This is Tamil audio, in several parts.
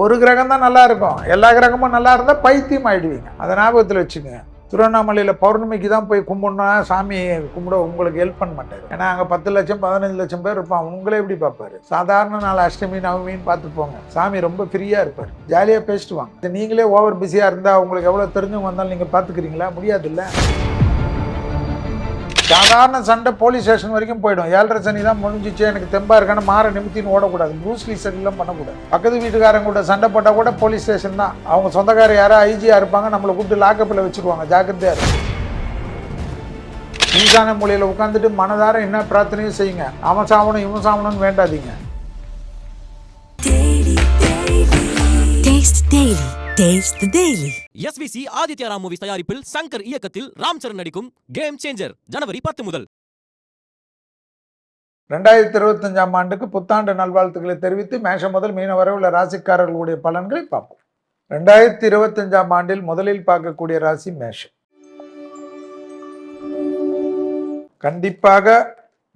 ஒரு கிரகம் தான் நல்லா இருக்கும் எல்லா கிரகமும் நல்லா இருந்தால் பைத்தியம் ஆயிடுவீங்க. அதை ஞாபகத்தில் வச்சுங்க. திருவண்ணாமலையில் பௌர்ணமிக்கு தான் போய் கும்பிடணும்னா சாமி கும்பிட உங்களுக்கு ஹெல்ப் பண்ண மாட்டார். ஏன்னா அங்கே பத்து லட்சம் பதினஞ்சு லட்சம் பேர் இருப்பான் உங்களே எப்படி பார்ப்பாரு? சாதாரண நாள் அஷ்டமி நவமின்னு பார்த்து போங்க. சாமி ரொம்ப ஃப்ரீயாக இருப்பார். ஜாலியாக பேசிட்டு வாங்க. நீங்களே ஓவர் பிஸியாக இருந்தால் உங்களுக்கு எவ்வளோ தெரிஞ்சவங்க வந்தாலும் நீங்கள் பார்த்துக்கிறீங்களா? முடியாதுல்ல? சாதாரண சண்டை போலீஸ் ஸ்டேஷன் வரைக்கும் போயிடும். ஏழரை சனி தான் முடிஞ்சிச்சு எனக்கு தெம்பா இருக்கான்னு மாற நிமித்தின்னு ஓடக்கூடாது. ப்ரூஸ்லி சனிலாம் பண்ணக்கூடாது. பக்கத்து வீட்டுக்காரங்க கூட சண்டை போட்டால் கூட போலீஸ் ஸ்டேஷன் தான். அவங்க சொந்தக்காரர் யாரோ ஐஜியாக இருப்பாங்க நம்மளை கூப்பிட்டு லாக்கப்பில் வச்சுருவாங்க ஜாக்கிரதையாக இருக்கும் ஈசான மூலையில் உட்காந்துட்டு மனதார என்ன பிரார்த்தனையும் செய்யுங்க. அவன் சாவணும் இவன் சாவணும்னு வேண்டாதீங்க. Taste Daily. Taste S V SVC Aditya Ram movies தயாரிப்பில் சங்கர் இயக்கத்தில் ராம் சரண் நடிக்கும் கேம் சேஞ்சர் ஜனவரி பத்து முதல். ரெண்டாயிரத்தி இருபத்தஞ்சாம் ஆண்டுக்கு புத்தாண்டு நல்வாழ்த்துக்களை தெரிவித்து மேஷம் முதல் மீன வரை உள்ள ராசிக்காரர்களுடைய பலன்களை பார்ப்போம். ரெண்டாயிரத்தி இருபத்தஞ்சாம் ஆண்டில் முதலில் பார்க்கக்கூடிய ராசி மேஷம். கண்டிப்பாக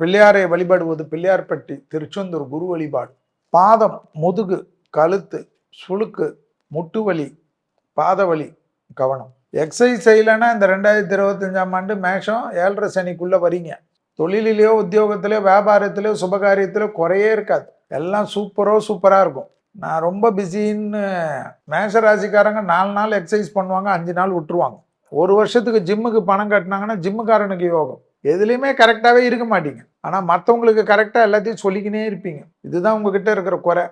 பிள்ளையாரை வழிபடுவது பிள்ளையார்பட்டி திருச்செந்தூர் குரு வழிபாடு பாதம் முதுகு கழுத்து சுளுக்கு முட்டு பாதவழி கவனம். எக்ஸசைஸ் செய்யலைன்னா இந்த ரெண்டாயிரத்தி இருபத்தஞ்சாம் ஆண்டு மேஷம் ஏழரை சனிக்குள்ளே வரீங்க. தொழிலிலேயோ உத்தியோகத்திலேயோ வியாபாரத்திலேயோ சுபகாரியத்திலோ குறையே இருக்காது. எல்லாம் சூப்பரோ சூப்பராக இருக்கும். நான் ரொம்ப பிஸின்னு மேஷ ராசிக்காரங்க நாலு நாள் எக்ஸசைஸ் பண்ணுவாங்க அஞ்சு நாள் விட்டுருவாங்க. ஒரு வருஷத்துக்கு ஜிம்முக்கு பணம் கட்டினாங்கன்னா ஜிம்முக்காரனுக்கு யோகம். எதுலேயுமே கரெக்டாகவே இருக்க மாட்டீங்க. ஆனால் மற்றவங்களுக்கு கரெக்டாக எல்லாத்தையும் சொல்லிக்கினே இருப்பீங்க. இதுதான் உங்ககிட்ட இருக்கிற குறை.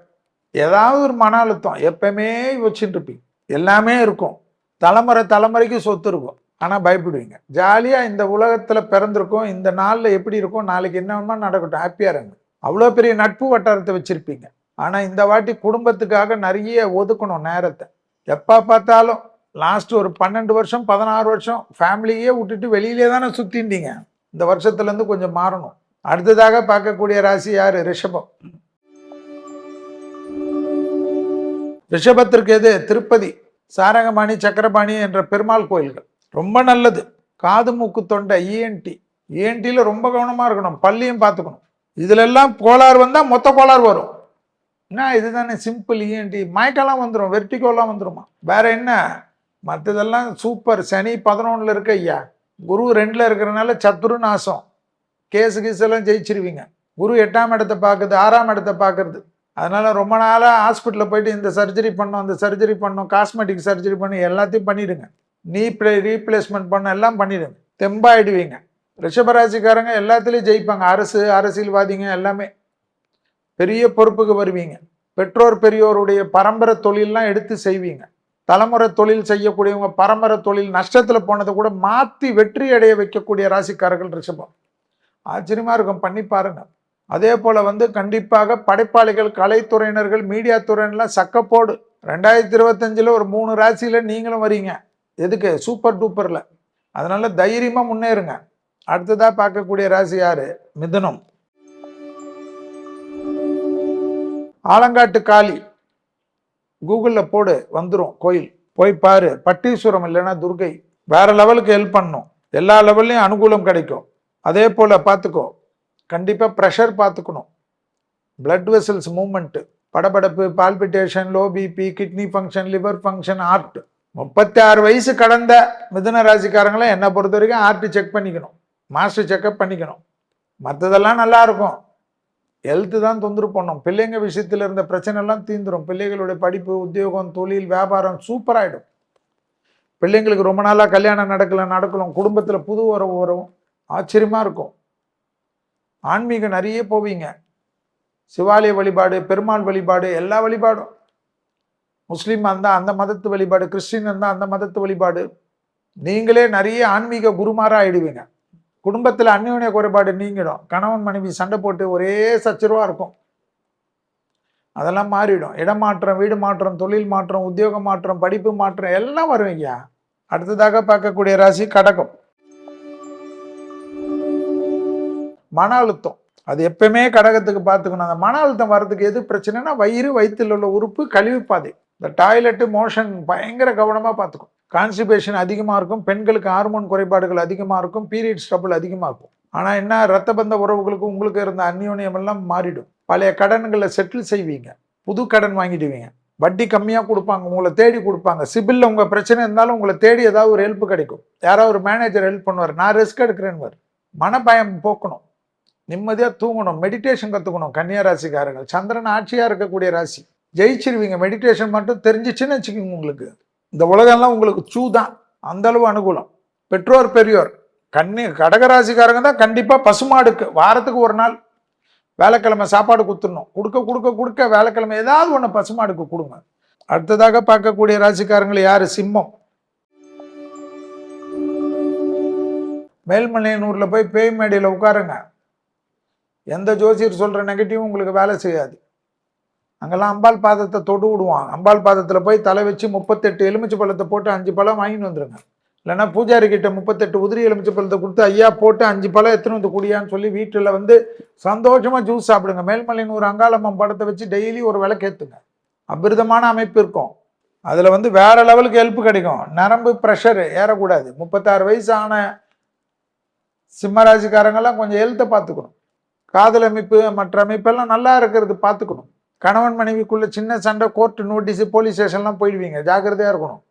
ஏதாவது ஒரு மன அழுத்தம். எப்பயுமே யோசிச்சுட்டு இருப்பீங்க. எல்லாமே இருக்கும். தலைமுறை தலைமுறைக்கு சொத்து இருக்கும். ஆனால் பயப்படுவீங்க. ஜாலியாக இந்த உலகத்தில் பிறந்திருக்கோம். இந்த நாளில் எப்படி இருக்கும்? நாளைக்கு என்னமா நடக்கட்டும். ஹாப்பியாக இருங்க. அவ்வளோ பெரிய நட்பு வட்டாரத்தை வச்சுருப்பீங்க. ஆனால் இந்த வாட்டி குடும்பத்துக்காக நிறைய ஒதுக்கணும் நேரத்தை. எப்போ பார்த்தாலும் லாஸ்ட் ஒரு பன்னெண்டு வருஷம் பதினாறு வருஷம் ஃபேமிலியே விட்டுட்டு வெளியிலே தானே சுற்றிட்டீங்க இந்த வருஷத்துலேருந்து கொஞ்சம் மாறணும். அடுத்ததாக பார்க்கக்கூடிய ராசி யார்? ரிஷபம். ரிஷபத்திற்கு எது திருப்பதி சாரங்கபாணி சக்கரபாணி என்ற பெருமாள் கோயில்கள். ரொம்ப நல்லது. காது மூக்கு தொண்டை இஎன்டி இஎன்டியில் ரொம்ப கவனமாக இருக்கணும். பள்ளியும் பார்த்துக்கணும். இதிலெல்லாம் கோளாறு வந்தால் மொத்த கோளாறு வரும். என்ன இதுதானே சிம்பிள் இஎன்டி மயக்கெல்லாம் வந்துடும் வெர்டிகோலாம் வந்துருமா. வேற என்ன? மற்றதெல்லாம் சூப்பர் சனி பதினொன்றில் இருக்க ஐயா. குரு ரெண்டில் இருக்கிறனால சத்துரு நாசம். கேஸு கீஸ் எல்லாம் ஜெயிச்சிருவீங்க. குரு எட்டாம் இடத்தை பார்க்குது ஆறாம் இடத்தை பார்க்குறது. அதனால் ரொம்ப நாளாக ஹாஸ்பிட்டலில் போயிட்டு இந்த சர்ஜரி பண்ணோம் அந்த சர்ஜரி பண்ணோம் காஸ்மெட்டிக் சர்ஜரி பண்ணி எல்லாத்தையும் பண்ணிவிடுங்க நீ ப்ளே ரீப்ளேஸ்மெண்ட் பண்ண எல்லாம் பண்ணிவிடுங்க தெம்பாயிடுவீங்க. ரிஷபராசிக்காரங்க எல்லாத்துலேயும் ஜெயிப்பாங்க. அரசு அரசியல்வாதிங்க எல்லாமே. பெரிய பொறுப்புக்கு வருவீங்க. பெற்றோர் பெரியோருடைய பரம்பரை தொழிலெலாம் எடுத்து செய்வீங்க. தலைமுறை தொழில் செய்யக்கூடியவங்க பரம்பரை தொழில் நஷ்டத்தில் போனதை கூட மாற்றி வெற்றி அடைய வைக்கக்கூடிய ராசிக்காரர்கள் ரிஷபம். ஆச்சரியமாக இருக்கும். பண்ணி பாருங்கள் அதே போல் வந்து கண்டிப்பாக படைப்பாளிகள் கலைத்துறையினர்கள் மீடியா துறையினர்லாம் சக்கப்போடு ரெண்டாயிரத்தி இருபத்தஞ்சில் ஒரு மூணு ராசியில் நீங்களும் வரீங்க. எதுக்கு? சூப்பர் டூப்பரில். அதனால் தைரியமாக முன்னேறுங்க. அடுத்ததாக பார்க்கக்கூடிய ராசி யார்? மிதுனம். ஆலங்காட்டு காளி. கூகுளில் போடு வந்துடும் கோயில். போய் பாரு பட்டீஸ்வரம் இல்லைன்னா துர்கை. வேறு லெவலுக்கு ஹெல்ப் பண்ணும். எல்லா லெவல்லையும் அனுகூலம் கிடைக்கும். அதே போல் பார்த்துக்கோ கண்டிப்பாக ப்ரெஷர் பார்த்துக்கணும். பிளட் வெசல்ஸ் மூமெண்ட்டு படபடப்பு palpitation low BP kidney function liver function heart முப்பத்தி ஆறு வயசு கடந்த மிதுன ராசிக்காரங்களை என்னை பொறுத்த வரைக்கும் ஆர்ட் செக் பண்ணிக்கணும். மாஸ்டர் செக்கப் பண்ணிக்கணும். மற்றதெல்லாம் நல்லா இருக்கும். ஹெல்த்து தான் தொந்தரவு பண்ணும். பிள்ளைங்க விஷயத்தில் இருந்த பிரச்சனை எல்லாம் பிள்ளைகளுடைய படிப்பு உத்தியோகம் தொழில் வியாபாரம் சூப்பராகிடும் பிள்ளைங்களுக்கு ரொம்ப நாளாக கல்யாணம் நடக்கல நடக்கலாம். குடும்பத்தில் புது உறவு வரும். ஆச்சரியமாக இருக்கும். ஆன்மீகம் நிறைய போவீங்க. சிவாலய வழிபாடு பெருமாள் வழிபாடு எல்லா வழிபாடும். முஸ்லீம் இருந்தால் அந்த மதத்து வழிபாடு கிறிஸ்டின் இருந்தால் அந்த மதத்து வழிபாடு. நீங்களே நிறைய ஆன்மீக குருமாராக ஆயிடுவீங்க. குடும்பத்தில் அந்யோன்ய குறைபாடு நீங்கிடும். கணவன் மனைவி சண்டை போட்டு ஒரே சச்சரவாக இருக்கும். அதெல்லாம் மாறிடும். இடமாற்றம் வீடு மாற்றம் தொழில் மாற்றம் உத்தியோக மாற்றம் படிப்பு மாற்றம் எல்லாம் வருவீங்க. அடுத்ததாக பார்க்கக்கூடிய ராசி கடகம். மன அழுத்தம். அது எப்பயுமே கடகத்துக்கு பார்த்துக்கணும். அந்த மன அழுத்தம் வர்றதுக்கு எது பிரச்சனைனா வயிறு வயிற்றில் உள்ள உறுப்பு கழிவுப்பாதை. இந்த டாய்லெட்டு மோஷன் பயங்கர கவனமாக பார்த்துக்கும் கான்ஸ்டிபேஷன் அதிகமாக இருக்கும். பெண்களுக்கு ஹார்மோன் குறைபாடுகள் அதிகமாக இருக்கும். பீரியட்ஸ் ட்ரபிள் அதிகமாக இருக்கும். ஆனால் என்ன ரத்த பந்த உறவுகளுக்கு உங்களுக்கு இருந்த அந்யோன்யம் எல்லாம் மாறிடும். பழைய கடன்களை செட்டில் செய்வீங்க. புது கடன் வாங்கிடுவீங்க. வட்டி கம்மியாக கொடுப்பாங்க. உங்களை தேடி கொடுப்பாங்க. சிபிலில் உங்கள் பிரச்சனை இருந்தாலும் உங்களை தேடி ஏதாவது ஒரு ஹெல்ப் கிடைக்கும். யாராவது ஒரு மேனேஜர் ஹெல்ப் பண்ணுவார். நான் ரிஸ்க் எடுக்கிறேன்னு மனபயம் போக்கணும். நிம்மதியாக தூங்கணும் மெடிடேஷன் கற்றுக்கணும் கன்னியா ராசிக்காரர்கள் சந்திரன் ஆட்சியாக இருக்கக்கூடிய ராசி. ஜெயிச்சிருவீங்க. மெடிடேஷன் மட்டும் தெரிஞ்சிச்சுன்னு வச்சுக்கோங்க உங்களுக்கு. இந்த உலகம்லாம் உங்களுக்கு சூ தான் அந்த அளவு அனுகூலம். பெற்றோர் பெரியோர். கன்னி கடகராசிக்காரங்க தான் கண்டிப்பாக பசுமாடுக்கு. வாரத்துக்கு ஒரு நாள் வேலைக்கிழமை சாப்பாடு கொடுத்துடணும். கொடுக்க கொடுக்க கொடுக்க வேலைக்கிழமை ஏதாவது ஒன்று பசுமாடுக்கு கொடுங்க. அடுத்ததாக பார்க்கக்கூடிய ராசிக்காரங்கள் யார்? சிம்மம். மேல்மலையனூரில் போய் பேய் மேடையில் உட்காருங்க. எந்த ஜோசியர் சொல்கிற நெகட்டிவும் உங்களுக்கு வேலை செய்யாது. அங்கெல்லாம் அம்பாள் பாதத்தை தொடு விடுவான் அம்பாள் பாதத்தில் போய் தலை வச்சு முப்பத்தெட்டு எலுமிச்சை பழத்தை போட்டு அஞ்சு பழம் வாங்கிட்டு வந்துருங்க. இல்லைன்னா பூஜாரி கிட்ட முப்பத்தெட்டு உதிரி எலுமிச்சை பழத்தை கொடுத்து ஐயா போட்டு அஞ்சு பழம் எத்தனை வந்து குடியான்னு சொல்லி வீட்டில் வந்து சந்தோஷமாக ஜூஸ் சாப்பிடுங்க. மேல்மலையனூர் அங்காளம்மன் படத்தை வச்சு டெய்லி ஒரு விளக்கேற்றுங்க அபிரிதமான அமைப்பு இருக்கும். அதில் வந்து வேறு லெவலுக்கு ஹெல்ப் கிடைக்கும். நரம்பு ப்ரெஷர் ஏறக்கூடாது. முப்பத்தாறு வயசு ஆன சிம்மராசிக்காரங்கெல்லாம் கொஞ்சம் ஹெல்த்தை பார்த்துக்கணும். காதல் அமைப்பு மற்ற அமைப்பெல்லாம் நல்லா இருக்கிறது பார்த்துக்கணும். கணவன் மனைவிக்குள்ள சின்ன சண்டை கோர்ட்டு நோட்டீஸு போலீஸ் ஸ்டேஷன்லாம் போயிடுவீங்க. ஜாக்கிரதையாக இருக்கணும்.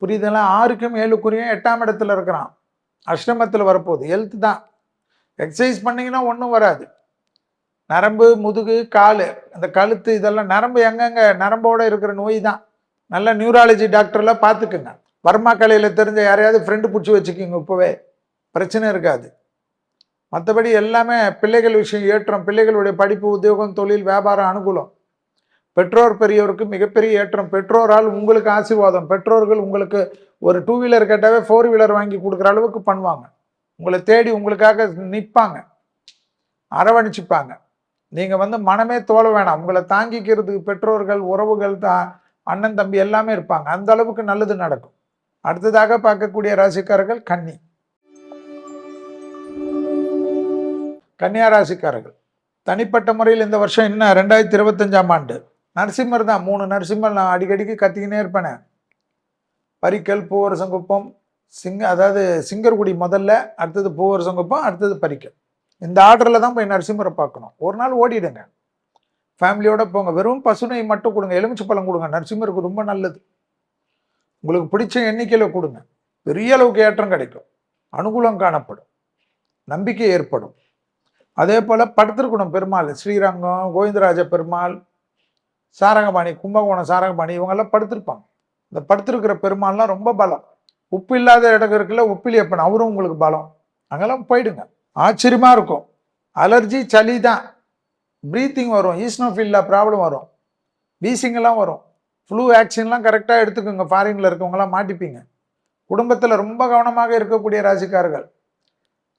புரியுதெல்லாம் ஆறுக்கும் ஏழுக்குரியும் எட்டாம் இடத்துல இருக்கிறான். அஷ்டமத்தில் வரப்போகுது. ஹெல்த் தான். எக்ஸசைஸ் பண்ணிங்கன்னா ஒன்றும் வராது. நரம்பு முதுகு கால் அந்த கழுத்து இதெல்லாம் நரம்பு எங்கெங்கே? நரம்போடு இருக்கிற நோய் தான். நல்ல நியூராலஜி டாக்டர்லாம் பார்த்துக்குங்க. வர்மா கலையில் தெரிஞ்ச யாரையாவது ஃப்ரெண்டு பிடிச்சி வச்சுக்கிங்க இப்போவே. பிரச்சனை இருக்காது. மற்றபடி எல்லாமே பிள்ளைகள் விஷயம் ஏற்றம். பிள்ளைகளுடைய படிப்பு உத்தியோகம் தொழில் வியாபாரம் அனுகூலம். பெற்றோர் பெரியவருக்கு மிகப்பெரிய ஏற்றம். பெற்றோரால் உங்களுக்கு ஆசீர்வாதம். பெற்றோர்கள் உங்களுக்கு ஒரு டூ வீலர் கேட்டாவே ஃபோர் வீலர் வாங்கி கொடுக்குற அளவுக்கு பண்ணுவாங்க. உங்களை தேடி உங்களுக்காக நிற்பாங்க அரவணைச்சிப்பாங்க. நீங்கள் வந்து மனமே தோல வேணாம். உங்களை தாங்கிக்கிறதுக்கு பெற்றோர்கள் உறவுகள் தான் அண்ணன் தம்பி எல்லாமே இருப்பாங்க. அந்த அளவுக்கு நல்லது நடக்கும். அடுத்ததாக பார்க்கக்கூடிய ராசிக்காரர்கள் கன்னி. கன்னியா ராசிக்காரர்கள் தனிப்பட்ட முறையில் இந்த வருஷம் என்ன? ரெண்டாயிரத்தி இருபத்தஞ்சாம் ஆண்டு. நரசிம்மர் தான். மூணு நரசிம்மர் நான் அடிக்கடிக்கு கத்திக்கினே இருப்பேன். பரிக்கல் பூவரசங்குப்பம் சிங்க அதாவது சிங்கர்குடி முதல்ல அடுத்தது பூவரசங்குப்பம் அடுத்தது பரிக்கல். இந்த ஆர்டரில் தான் போய் நரசிம்மரை பார்க்கணும். ஒரு நாள் ஓடிடுங்க. ஃபேமிலியோடு போங்க. வெறும் பசுனை மட்டும் கொடுங்க. எலுமிச்சை பழம் கொடுங்க. நரசிம்மருக்கு ரொம்ப நல்லது. உங்களுக்கு பிடிச்ச எண்ணிக்கையில் கொடுங்க. பெரிய அளவுக்கு ஏற்றம் கிடைக்கும். அனுகூலம் காணப்படும். நம்பிக்கை ஏற்படும். அதே போல் படுத்திருக்கணும் பெருமாள் ஸ்ரீரங்கம் கோவிந்தராஜ பெருமாள் சாரங்கபாணி கும்பகோணம் சாரங்கபாணி இவங்கெல்லாம் படுத்திருப்பாங்க. இந்த படுத்திருக்கிற பெருமாள்லாம் ரொம்ப பலம். உப்பு இல்லாத இடம் இருக்குல்ல உப்பிலியப்பன் அவரும் உங்களுக்கு பலம். அங்கெல்லாம் போயிடுங்க. ஆச்சரியமாக இருக்கும். அலர்ஜி சளி தான். ப்ரீத்திங் வரும் ஈஸ்னோஃபில்லா ப்ராப்ளம் வரும். வீசிங்கெல்லாம் வரும். ஃப்ளூ வேக்சின்லாம் கரெக்டாக எடுத்துக்கோங்க. ஃபாரினில் இருக்கவங்களாம் மாட்டிப்பீங்க. குடும்பத்தில் ரொம்ப கவனமாக இருக்கக்கூடிய ராசிக்காரர்கள்.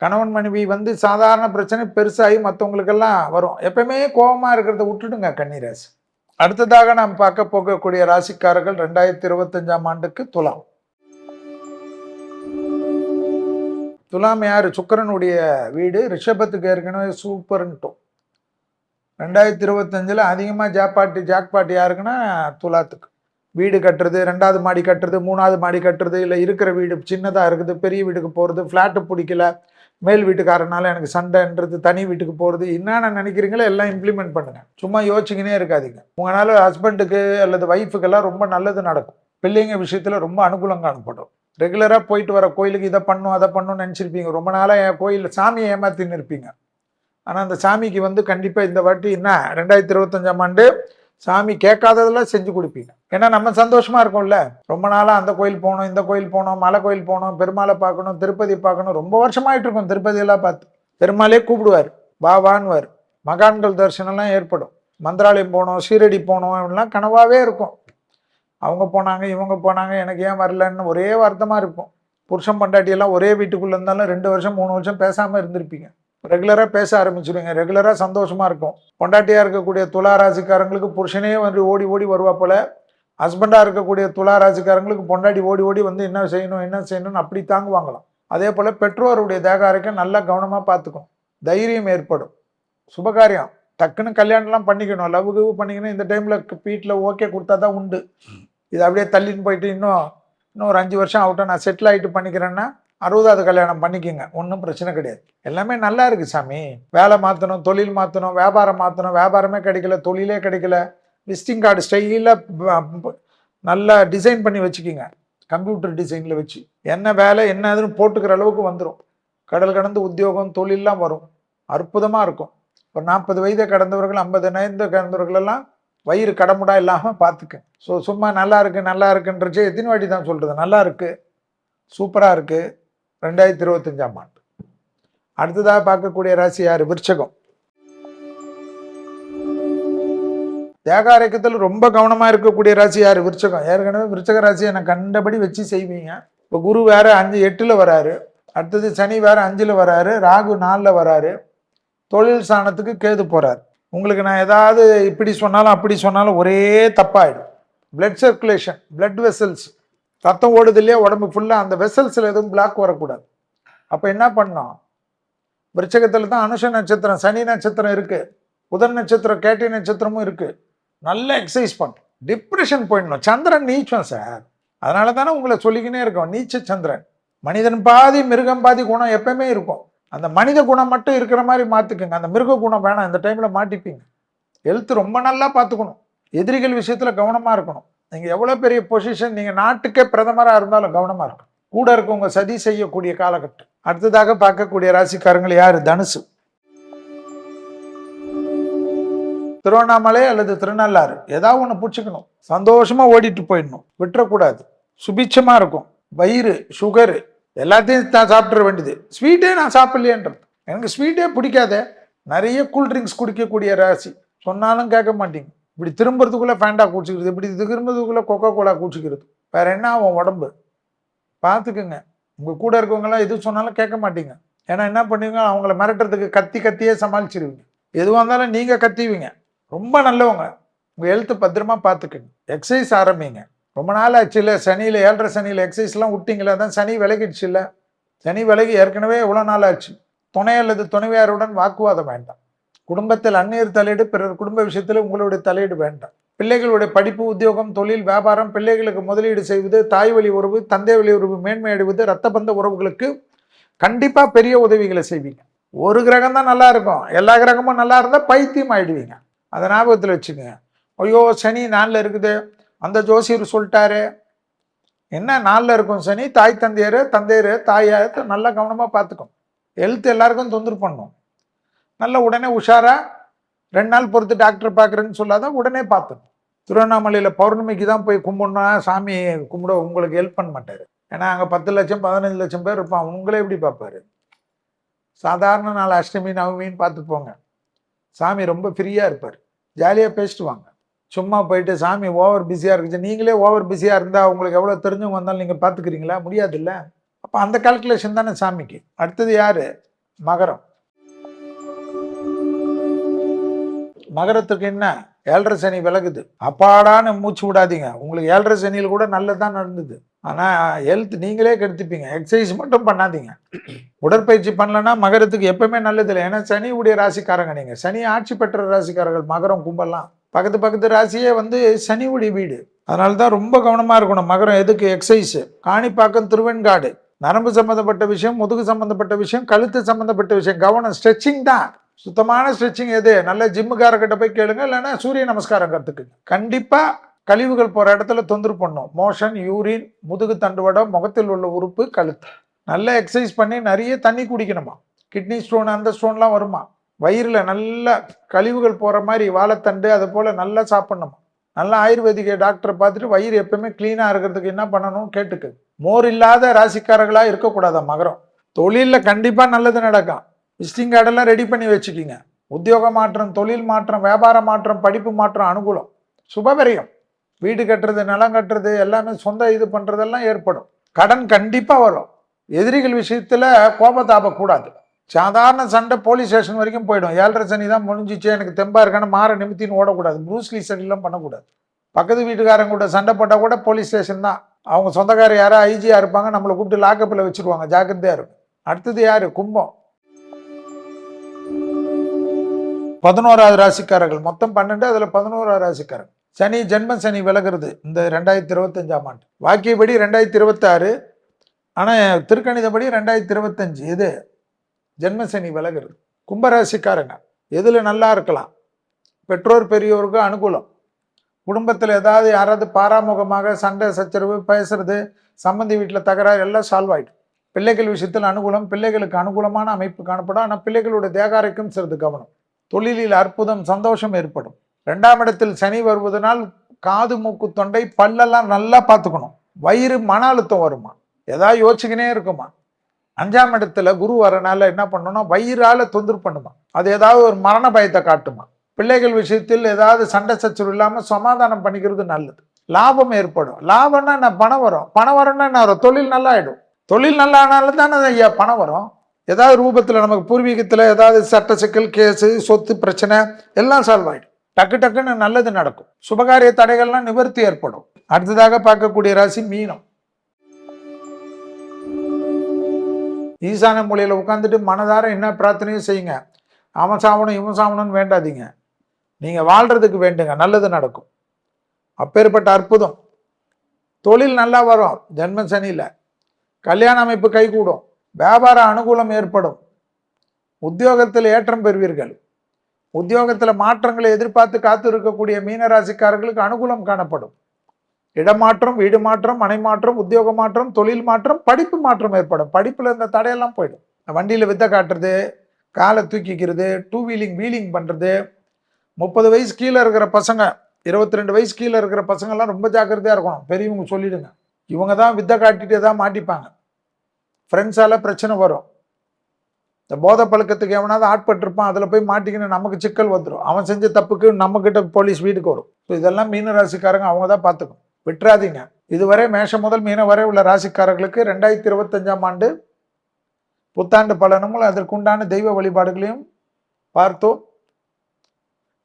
கணவன் மனைவி வந்து சாதாரண பிரச்சனை பெருசாகி மற்றவங்களுக்கெல்லாம் வரும். எப்பவுமே கோபமாக இருக்கிறத விட்டுடுங்க கன்னிராசி. அடுத்ததாக நாம் பார்க்க போகக்கூடிய ராசிக்காரர்கள் ரெண்டாயிரத்தி இருபத்தஞ்சாம் ஆண்டுக்கு துலாம். துலாம் யார்? சுக்கரனுடைய வீடு. ரிஷபத்துக்கு ஏற்கனவே சூப்பர்ன்ட்டும் ரெண்டாயிரத்தி இருபத்தஞ்சில் அதிகமாக ஜாப்பாட்டி ஜாக்பாட்டி யாருக்குன்னா துலாத்துக்கு. வீடு கட்டுறது ரெண்டாவது மாடி கட்டுறது மூணாவது மாடி கட்டுறது இல்லை இருக்கிற வீடு சின்னதாக இருக்குது பெரிய வீட்டுக்கு போகிறது ஃப்ளாட்டு பிடிக்கல மேல் வீட்டுக்காரனால எனக்கு சண்டைன்றது தனி வீட்டுக்கு போகிறது என்னென்ன நினைக்கிறீங்களோ எல்லாம் இம்ப்ளிமெண்ட் பண்ணுங்க சும்மா யோசிச்சுக்கினே இருக்காதீங்க. உங்களால் ஹஸ்பண்டுக்கு அல்லது ஒய்ஃபுக்கெல்லாம் ரொம்ப நல்லது நடக்கும். பிள்ளைங்க விஷயத்தில் ரொம்ப அனுகூலம் காணப்படும். ரெகுலராக போயிட்டு வர கோயிலுக்கு இதை பண்ணும் அதை பண்ணணும்னு நினச்சிருப்பீங்க. ரொம்ப நாளாக என் கோயிலில் சாமியை ஏமாத்தின்னு இருப்பீங்க ஆனால் அந்த சாமிக்கு வந்து கண்டிப்பாக இந்த வாட்டி என்ன ரெண்டாயிரத்தி இருபத்தஞ்சாம் ஆண்டு சாமி கேட்காததெல்லாம் செஞ்சு கொடுப்பீங்க. ஏன்னா நம்ம சந்தோஷமா இருக்கோம்ல. ரொம்ப நாளாக அந்த கோயில் போகணும் இந்த கோயில் போகணும் மலை கோயில் போகணும் பெருமாளை பார்க்கணும் திருப்பதி பார்க்கணும். ரொம்ப வருஷமாயிட்டு இருக்கும் திருப்பதியெல்லாம் பார்த்து. பெருமாளே கூப்பிடுவார். பாவான்வார் மகான்கள் தரிசனம்லாம் ஏற்படும். மந்திராலயம் போகணும் சீரடி போகணும் அப்படிலாம் கனவாகவே இருக்கும். அவங்க போனாங்க இவங்க போனாங்க எனக்கு ஏன் வரலன்னு ஒரே வருத்தமாக இருக்கும். புருஷன் பொண்டாட்டியெல்லாம் ஒரே வீட்டுக்குள்ளே இருந்தாலும் ரெண்டு வருஷம் மூணு வருஷம் பேசாமல் இருந்திருப்பீங்க. ரெகுலராக பேச ஆரம்பிச்சிடுங்க ரெகுலராக சந்தோஷமாக இருக்கும். பொண்டாட்டியாக இருக்கக்கூடிய துலா ராசிக்காரங்களுக்கு புருஷனே வந்து ஓடி ஓடி வருவா போல. ஹஸ்பண்டாக இருக்கக்கூடிய துலா ராசிக்காரங்களுக்கு பொண்டாடி ஓடி ஓடி வந்து என்ன செய்யணும் என்ன செய்யணும்னு அப்படி தாங்குவாங்களாம். அதே போல் பெற்றோருடைய தேக ஆரோக்கியம் நல்லா கவனமாக பார்த்துக்கும் தைரியம் ஏற்படும். சுபகாரியம். டக்குன்னு கல்யாணம்லாம் பண்ணிக்கணும். லவ் கிவ் பண்ணிக்கணும். இந்த டைமில் வீட்டில் ஓகே கொடுத்தா தான் உண்டு. இது அப்படியே தள்ளின்னு போயிட்டு இன்னும் இன்னும் ஒரு அஞ்சு வருஷம் ஆகட்டும். நான் செட்டில் ஆகிட்டு பண்ணிக்கிறேன்னா அறுபதாவது கல்யாணம் பண்ணிக்கோங்க. ஒன்றும் பிரச்சனை கிடையாது. எல்லாமே நல்லா இருக்குது சாமி. வேலை மாற்றணும் தொழில் மாற்றணும் வியாபாரம் மாற்றணும் வியாபாரமே கிடைக்கல தொழிலே கிடைக்கல. விசிட்டிங் கார்டு ஸ்டைலில் நல்லா டிசைன் பண்ணி வச்சுக்கிங்க. கம்ப்யூட்டர் டிசைனில் வச்சு. என்ன வேலை என்ன இதுன்னு போட்டுக்கிற அளவுக்கு வந்துடும் கடல் கடந்து உத்தியோகம் தொழிலெலாம் வரும். அற்புதமாக இருக்கும். ஒரு நாற்பது வயதை கடந்தவர்கள் ஐம்பது வயது கடந்தவர்களெல்லாம் வயிறு கடமுடா இல்லாமல் பார்த்துக்க. ஸோ சும்மா நல்லா இருக்குது நல்லா இருக்குன்றச்சே எத்தனை வாட்டி தான் சொல்கிறது நல்லா இருக்குது சூப்பராக இருக்குது ரெண்டாயிரத்தி இருபத்தஞ்சாம் ஆண்டு. அடுத்ததாக பார்க்கக்கூடிய ராசி யார்? விருச்சகம். தேகாரக்கத்தில் ரொம்ப கவனமாக இருக்கக்கூடிய ராசி யார்? விருச்சகம். ஏற்கனவே விருச்சக ராசியை நான் கண்டபடி வச்சு செய்வீங்க. இப்போ குரு வேறு அஞ்சு எட்டில் வராரு. அடுத்தது சனி வேறு அஞ்சில் வராரு. ராகு நாலில் வராரு. தொழில் சாணத்துக்கு கேது போகிறார் உங்களுக்கு நான் ஏதாவது இப்படி சொன்னாலும் அப்படி சொன்னாலும் ஒரே தப்பாயிடும். பிளட் சர்க்குலேஷன் பிளட் வெசல்ஸ் ரத்தம் ஓடுது இல்லையா? உடம்பு ஃபுல்லாக அந்த வெசல்ஸில் எதுவும் பிளாக் வரக்கூடாது. அப்போ என்ன பண்ணோம் விருச்சகத்தில் தான் அனுஷ நட்சத்திரம் சனி நட்சத்திரம் இருக்குது புதன் நட்சத்திரம் கேட்டி நட்சத்திரமும் இருக்குது நல்லா எக்ஸசைஸ் பண்ணும் டிப்ரெஷன் போயிடணும் சந்திரன் நீச்சம் சார் அதனால தானே உங்களை சொல்லிக்கினே இருக்கோம். நீச்ச சந்திரன். மனிதன் பாதி மிருகம் பாதி குணம் எப்பவுமே இருக்கும். அந்த மனித குணம் மட்டும் இருக்கிற மாதிரி மாற்றிக்கோங்க அந்த மிருக குணம் வேணாம். இந்த டைமில் மாட்டிப்பீங்க. ஹெல்த் ரொம்ப நல்லா பார்த்துக்கணும் எதிரிகள் விஷயத்தில் கவனமாக இருக்கணும். நீங்கள் எவ்வளோ பெரிய பொசிஷன் நீங்கள் நாட்டுக்கே பிரதமராக இருந்தாலும் கவனமாக இருக்கணும். கூட இருக்கவங்க சதி செய்யக்கூடிய காலகட்டம். அடுத்ததாக பார்க்கக்கூடிய ராசிக்காரங்கள் யார்? தனுசு. திருவண்ணாமலை அல்லது திருநள்ளாறு ஏதாவது ஒன்று பிடிச்சிக்கணும். சந்தோஷமாக ஓடிட்டு போயிடணும். விட்டுறக்கூடாது. சுபிட்சமாக இருக்கும். வயிறு சுகரு எல்லாத்தையும் நான் சாப்பிட்ற வேண்டியது. ஸ்வீட்டே நான் சாப்பிடலையேன்றது. எனக்கு ஸ்வீட்டே பிடிக்காத. நிறைய கூல் ட்ரிங்க்ஸ் குடிக்கக்கூடிய ராசி. சொன்னாலும் கேட்க மாட்டீங்க. இப்படி திரும்புறதுக்குள்ளே ஃபேண்டா குடிச்சிக்கிறது இப்படி திரும்புறதுக்குள்ளே கொக்கோ கோலா குடிச்சிக்கிறது. வேற என்ன ஆகும் உடம்பு? பார்த்துக்குங்க. உங்கள் கூட இருக்கவங்களாம் எது சொன்னாலும் கேட்க மாட்டீங்க. ஏன்னா என்ன பண்ணுவீங்க? அவங்கள மிரட்டுறதுக்கு கத்தி கத்தியே சமாளிச்சிருவீங்க. எதுவாக இருந்தாலும் நீங்கள் கத்திவீங்க. ரொம்ப நல்லவங்க. உங்கள் ஹெல்த்து பத்திரமா பார்த்துக்குங்க எக்ஸசைஸ் ஆரம்பிங்க. ரொம்ப நாள் ஆச்சு இல்லை சனியில் ஏழரை சனியில் எக்ஸசைஸ்லாம் விட்டிங்களே தான் சனி விலகிடுச்சு இல்லை சனி விலகி ஏற்கனவே எவ்வளோ நாள் ஆச்சு துணை அல்லது துணைவியாருடன் வாக்குவாதம் வேண்டாம். குடும்பத்தில் அந்நியர் தலையீடு பிறர் குடும்ப விஷயத்தில் உங்களுடைய தலையீடு வேண்டாம். பிள்ளைகளுடைய படிப்பு உத்தியோகம் தொழில் வியாபாரம் பிள்ளைகளுக்கு முதலீடு செய்வது தாய் வழி உறவு தந்தை வழி உறவு மேன்மை அடைவது ரத்த பந்த உறவுகளுக்கு கண்டிப்பாக பெரிய உதவிகளை செய்வீங்க. ஒரு கிரகம் தான் நல்லா இருக்கும். எல்லா கிரகமும் நல்லா இருந்தால் பைத்தியம் ஆயிடுவீங்க அதை ஞாபகத்தில் வச்சுக்கோங்க ஐயோ சனி நாளில் இருக்குது. அந்த ஜோசியர் சொல்லிட்டாரு. என்ன நாளில் இருக்கும் சனி? தாய் தந்தையர் தந்தையர் தாயார் நல்லா கவனமாக பார்த்துக்கும் ஹெல்த் எல்லாருக்கும் தொந்தரவு பண்ணும் நல்ல உடனே உஷாராக ரெண்டு நாள் பொறுத்து டாக்டர் பார்க்குறேன்னு சொல்லாதான் உடனே பார்த்துடும் திருவண்ணாமலையில் பௌர்ணமிக்கு தான் போய் கும்பிடணும்னா சாமி கும்பிட உங்களுக்கு ஹெல்ப் பண்ண மாட்டார். ஏன்னா அங்கே பத்து லட்சம் பதினஞ்சு லட்சம் பேர் இருப்பான் உங்களே எப்படி பார்ப்பாரு? சாதாரண நாள் அஷ்டமி நவமின்னு பார்த்து போங்க சாமி ரொம்ப ஃப்ரீயாக இருப்பார். ஜாலியாக பேசிட்டு வாங்க. சும்மா போயிட்டு சாமி ஓவர் பிஸியாக இருந்துச்சு நீங்களே ஓவர் பிஸியாக இருந்தால் உங்களுக்கு எவ்வளோ தெரிஞ்சவங்க வந்தாலும் நீங்கள் பார்த்துக்கிறீங்களா முடியாதுல்ல. அப்போ அந்த கால்குலேஷன் தானே சாமிக்கு. அடுத்தது யார்? மகரம். மகரத்துக்கு என்ன? ஏழரை சனி விலகுது. அப்பாடான்னு மூச்சு விடாதீங்க. உங்களுக்கு ஏழரை சனியில் கூட நல்லதான் நடந்தது. ஆனால் ஹெல்த் நீங்களே கெடுத்துப்பீங்க. எக்ஸசைஸ் மட்டும் பண்ணாதீங்க. உடற்பயிற்சி பண்ணலன்னா மகரத்துக்கு எப்பவுமே நல்லதில்லை ஏன்னா சனி உடைய ராசிக்காரங்க நீங்கள் சனி ஆட்சி பெற்ற ராசிக்காரர்கள் மகரம் கும்பலாம் பக்கத்து பக்கத்து ராசியே வந்து சனி உடைய வீடு. அதனால தான் ரொம்ப கவனமாக இருக்கணும். மகரம் எதுக்கு? எக்ஸசைஸு காணிப்பாக்கம் திருவெண்காடு. நரம்பு சம்மந்தப்பட்ட விஷயம் முதுகு சம்மந்தப்பட்ட விஷயம் கழுத்து சம்மந்தப்பட்ட விஷயம். கவனம் ஸ்ட்ரெச்சிங் தான். சுத்தமான ஸ்ட்ரெச்சிங் எது? நல்ல ஜிம்முக்காரர்கிட்ட போய் கேளுங்க. இல்லைன்னா சூரிய நமஸ்காரம் கற்றுக்குங்க கண்டிப்பாக கழிவுகள் போகிற இடத்துல தொந்தரவு பண்ணும். மோஷன் யூரின் முதுகு தண்டுவடம் முகத்தில் உள்ள உறுப்பு கழுத்து. நல்லா எக்ஸசைஸ் பண்ணி நிறைய தண்ணி குடிக்கணுமா? கிட்னி ஸ்டோன் அந்த ஸ்டோன்லாம் வருமா? வயிறில் நல்ல கழிவுகள் போகிற மாதிரி வாழைத்தண்டு அது போல் நல்லா சாப்பிடணுமா? நல்லா ஆயுர்வேதிக டாக்டரை பார்த்துட்டு வயிறு எப்பவுமே க்ளீனாக இருக்கிறதுக்கு என்ன பண்ணணும் கேட்டுக்கு. மோர் இல்லாத ராசிக்காரர்களாக இருக்கக்கூடாதா மகரம்? தொழிலில் கண்டிப்பாக நல்லது நடக்கும். விசிட்டிங் கார்டெல்லாம் ரெடி பண்ணி வச்சுக்கிங்க. உத்தியோக மாற்றம் தொழில் மாற்றம் வியாபார மாற்றம் படிப்பு மாற்றம் அனுகூலம். சுபவரியம் வீடு கட்டுறது நிலம் கட்டுறது எல்லாமே சொந்த இது பண்ணுறதெல்லாம் ஏற்படும். கடன் கண்டிப்பாக வரும். எதிரிகள் விஷயத்தில் கோபத்தாபக்கூடாது சாதாரண சண்டை போலீஸ் ஸ்டேஷன் வரைக்கும் போயிடும். ஏழரை சனி தான் முடிஞ்சிச்சு எனக்கு தெம்பாக இருக்கான்னு மாற நிமித்தின்னு ஓடக்கூடாது. ப்ரூஸ்லி சனிலாம் பண்ணக்கூடாது. பக்கத்து வீட்டுக்காரங்க கூட சண்டை போட்டால் கூட போலீஸ் ஸ்டேஷன் தான். அவங்க சொந்தக்காரர் யாரோ ஐஜியாக இருப்பாங்க நம்மளை கூப்பிட்டு லாக்கப்பில் வச்சுருவாங்க. ஜாக்கிரதையாக இருக்கும் அடுத்தது யார்? கும்பம். பதினோராவது ராசிக்காரர்கள். மொத்தம் பன்னெண்டு அதில் பதினோராவது ராசிக்காரர்கள் சனி ஜென்ம சனி விலகிறது இந்த ரெண்டாயிரத்தி இருபத்தஞ்சாம் ஆண்டு. வாக்கியப்படி ரெண்டாயிரத்தி இருபத்தாறு ஆனால் திருக்கணிதப்படி ரெண்டாயிரத்தி இருபத்தஞ்சு இது ஜென்ம சனி விலகிறது. கும்பராசிக்காரங்க எதில் நல்லா இருக்கலாம்? பெற்றோர் பெரியோருக்கு அனுகூலம். குடும்பத்தில் ஏதாவது யாராவது பாராமுகமாக சண்டை சச்சரவு பேசுறது சம்மந்தி வீட்டில் தகராறு எல்லாம் சால்வ் ஆகிடும் பிள்ளைகள் விஷயத்தில் அனுகூலம் பிள்ளைகளுக்கு அனுகூலமான அமைப்பு காணப்படும். ஆனால் பிள்ளைகளுடைய தேகாரைக்கும் சிறிது கவனம். தொழிலில் அற்புதம் சந்தோஷம் ஏற்படும். ரெண்டாம் இடத்தில் சனி வருவதனால் காது மூக்கு தொண்டை பல்லெல்லாம் நல்லா பார்த்துக்கணும். வயிறு மன அழுத்தம் வருமா? எதா யோசிச்சுக்கினே இருக்குமா? அஞ்சாம் இடத்துல குரு வரனால என்ன பண்ணணும்னா வயிறால தொந்தரவு பண்ணுமா? அது ஏதாவது ஒரு மரண பயத்தை காட்டுமா? பிள்ளைகள் விஷயத்தில் ஏதாவது சண்டை சச்சரவு இல்லாமல் சமாதானம் பண்ணிக்கிறது நல்லது. லாபம் ஏற்படும். லாபம்னா என்ன? பணம் வரும். பணம் வரும்னா என்ன வரும்? தொழில் நல்லா ஆகிடும் தொழில் நல்லா ஆனாலும் தானே ஐயா பணம் வரும். ஏதாவது ரூபத்தில் நமக்கு பூர்வீகத்தில் ஏதாவது சட்ட சிக்கல் கேஸு சொத்து பிரச்சனை எல்லாம் சால்வ் ஆகிடும் டக்கு டக்குன்னு நல்லது நடக்கும். சுபகாரிய தடைகள்லாம் நிவர்த்தி ஏற்படும். அடுத்ததாக பார்க்கக்கூடிய ராசி மீனம். ஈசான மூலையில் உட்காந்துட்டு மனதார என்ன பிரார்த்தனையும் செய்யுங்க. அவன் சாவணும் இவன் சாவணும்னு வேண்டாதீங்க. நீங்கள் வாழ்கிறதுக்கு வேண்டுங்க. நல்லது நடக்கும். அப்பேற்பட்ட அற்புதம். தொழில் நல்லா வரும். ஜென்ம சனியில். கல்யாண அமைப்பு கைகூடும். வியாபார அனுகூலம் ஏற்படும். உத்தியோகத்தில் ஏற்றம் பெறுவீர்கள். உத்தியோகத்தில் மாற்றங்களை எதிர்பார்த்து காத்து இருக்கக்கூடிய மீனராசிக்காரர்களுக்கு அனுகூலம் காணப்படும். இடமாற்றம் வீடு மாற்றம் மனை மாற்றம் உத்தியோக மாற்றம் தொழில் மாற்றம் படிப்பு மாற்றம் ஏற்படும். படிப்பில் இருந்த தடையெல்லாம் போயிடும். வண்டியில் வித்தை காட்டுறது காலை தூக்கிக்கிறது டூ வீலிங் வீலிங் பண்ணுறது முப்பது வயசு கீழே இருக்கிற பசங்க இருபத்தி ரெண்டு வயசு கீழே இருக்கிற பசங்கள்லாம் ரொம்ப ஜாக்கிரதையாக இருக்கணும். பெரியவங்க சொல்லிடுங்க. இவங்க தான் வித்தை காட்டிகிட்டே தான் மாட்டிப்பாங்க. ஃப்ரெண்ட்ஸால் பிரச்சனை வரும். இந்த போதை பழக்கத்துக்கு எவனாவது ஆட்பட்டிருப்பான் அதில் போய் மாட்டிக்கின்னு நமக்கு சிக்கல் வந்துடும் அவன் செஞ்ச தப்புக்கு நம்மக்கிட்ட போலீஸ் வீட்டுக்கு வரும். ஸோ இதெல்லாம் மீன ராசிக்காரங்க அவங்க தான் பார்த்துக்கணும். விட்டுறாதீங்க. இதுவரை மேஷம் முதல் மீன வரை உள்ள ராசிக்காரர்களுக்கு ரெண்டாயிரத்தி இருபத்தஞ்சாம் ஆண்டு புத்தாண்டு பலனும் அதற்குண்டான தெய்வ வழிபாடுகளையும் பார்த்தோம்.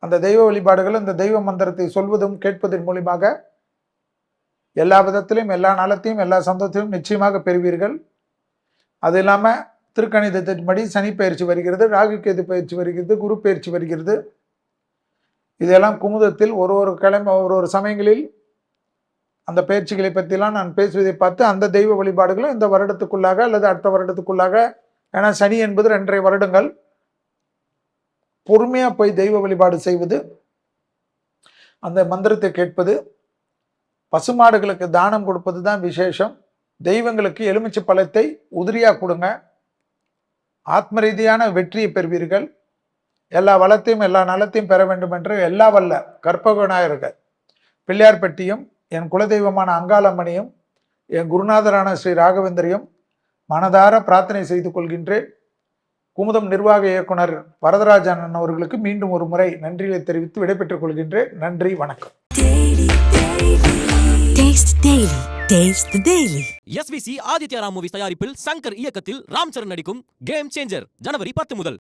அந்த தெய்வ வழிபாடுகளும் இந்த தெய்வ மந்திரத்தை சொல்வதும் கேட்பதன் மூலியமாக எல்லா விதத்திலையும் எல்லா நலத்தையும் எல்லா சந்தோஷத்தையும் நிச்சயமாக பெறுவீர்கள். அது இல்லாமல் திருக்கணிதத்தின்படி சனி பயிற்சி வருகிறது ராகு கேது பயிற்சி வருகிறது குரு பயிற்சி வருகிறது. இதெல்லாம் குமுதத்தில் ஒரு ஒரு கிழமை ஒரு ஒரு சமயங்களில் அந்த பயிற்சிகளை பற்றிலாம் நான் பேசுவதை பார்த்து அந்த தெய்வ வழிபாடுகளும் இந்த வருடத்துக்குள்ளாக அல்லது அடுத்த வருடத்துக்குள்ளாக ஏன்னா சனி என்பது ரெண்டரை வருடங்கள். பொறுமையாக போய் தெய்வ வழிபாடு செய்வது அந்த மந்திரத்தை கேட்பது பசுமாடுகளுக்கு தானம் கொடுப்பது தான் விசேஷம். தெய்வங்களுக்கு எலுமிச்சை பழத்தை உதிரியாக கொடுங்க. ஆத்ம ரீதியான வெற்றியை பெறுவீர்கள். எல்லா வளத்தையும் எல்லா நலத்தையும் பெற வேண்டும் என்று எல்லா வல்ல கற்பக விநாயகர்கள் பிள்ளையார்பட்டியும் என் குலதெய்வமான அங்காளம்மணியும் என் குருநாதரான ஸ்ரீ ராகவேந்தரையும் மனதார பிரார்த்தனை செய்து கொள்கின்றேன். குமுதம் நிர்வாக இயக்குனர் வரதராஜன் அவர்களுக்கு மீண்டும் ஒரு முறை நன்றியை தெரிவித்து விடைபெற்றுக் கொள்கின்றேன். நன்றி வணக்கம். Taste daily taste Taste SVC Aditya Ram movies தயாரிப்பில் சங்கர் இயக்கத்தில் ராம் சரண் நடிக்கும் கேம் சேஞ்சர் ஜனவரி பத்து முதல்.